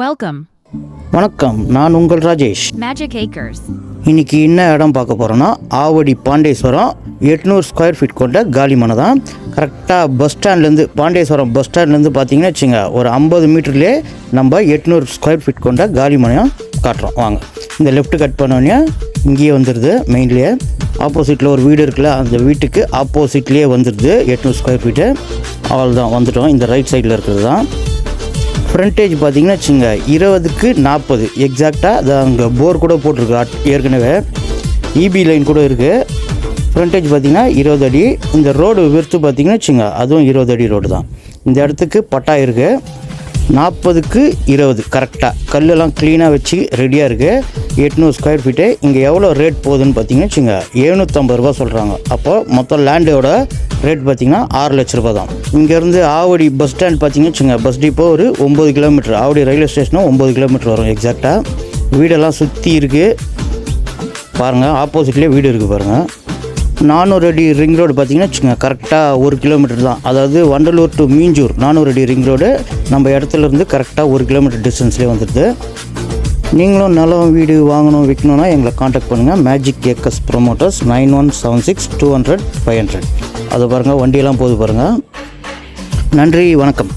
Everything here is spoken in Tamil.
Welcome, வணக்கம் நான் உங்கள் ராஜேஷ். Magic Acres. இன்னைக்கு என்ன இடம் பார்க்க போகிறோன்னா ஆவடி பாண்டேஸ்வரம் எட்நூறு ஸ்கொயர் ஃபீட் கொண்ட காலி மனை தான். கரெக்டாக பஸ் ஸ்டாண்ட்லேருந்து பாண்டேஸ்வரம் பஸ் ஸ்டாண்ட்லேருந்து பார்த்தீங்கன்னா வச்சுங்க ஒரு ஐம்பது மீட்டர்லேயே நம்ம எட்நூறு ஸ்கொயர் ஃபீட் கொண்ட காலி மனையும் காட்டுறோம். வாங்க. இந்த லெஃப்ட் கட் பண்ணோடனே இங்கேயே வந்துடுது மெயின்லேயே ஆப்போசிட்டில் ஒரு வீடு இருக்குல்ல அந்த வீட்டுக்கு ஆப்போசிட்லேயே வந்துடுது எட்நூறு ஸ்கொயர் ஃபீட்டு அவள் தான் வந்துட்டோம். இந்த ரைட் சைடில் இருக்கிறது தான். ஃப்ரண்டேஜ் பார்த்தீங்கன்னா வச்சுங்க இருபதுக்கு நாற்பது. எக்ஸாக்டாக அது அங்கே போர் கூட போட்டிருக்கு. அட்- ஏற்கனவே இபி லைன் கூட இருக்குது ஃப்ரண்டேஜ் பார்த்தீங்கன்னா இருபது அடி. இந்த ரோடு விருத்து பார்த்தீங்கன்னா வச்சுங்க அதுவும் இருபது அடி ரோடு தான். இந்த இடத்துக்கு பட்டா இருக்குது நாற்பதுக்கு இருபது கரெக்டாக கல்லெல்லாம் க்ளீனாக வச்சு ரெடியாக இருக்குது எட்நூறு ஸ்கொயர் ஃபீட்டு இங்கே எவ்வளோ ரேட் போகுதுன்னு பார்த்தீங்கன்னு வச்சுங்க எழுநூற்றம்பது ரூபா சொல்கிறாங்க அப்போ மொத்தம் லேண்டோட ரேட் பார்த்திங்கன்னா ஆறு லட்ச ரூபா தான். இங்கேருந்து ஆவடி பஸ் ஸ்டாண்ட் பார்த்தீங்கன்னா வச்சுங்க பஸ் டிப்போ ஒரு ஒம்பது கிலோமீட்டர் ஆவடி ரயில்வே ஸ்டேஷனும் ஒம்பது கிலோமீட்டர் வரும் எக்ஸாக்டாக வீடெல்லாம் சுற்றி இருக்குது பாருங்கள் ஆப்போசிட்லேயே வீடு இருக்குது பாருங்கள் நானூறு அடி ரிங் ரோடு பார்த்தீங்கன்னா வச்சுங்க கரெக்டாக ஒரு கிலோமீட்டர் தான். அதாவது வண்டலூர் டு மீஞ்சூர் நானூறு அடி ரிங் ரோடு நம்ம இடத்துலேருந்து கரெக்டாக ஒரு கிலோமீட்டர் டிஸ்டன்ஸ்லேயே வந்துடுது நீங்களும் நிலம் வீடு வாங்கணும் விற்கணும்னா எங்களை காண்டாக்ட் பண்ணுங்கள் Magic Aces promoters nine one seven six two hundred five hundred அது பாருங்கள் வண்டியெல்லாம் போகுது பாருங்கள் நன்றி வணக்கம்.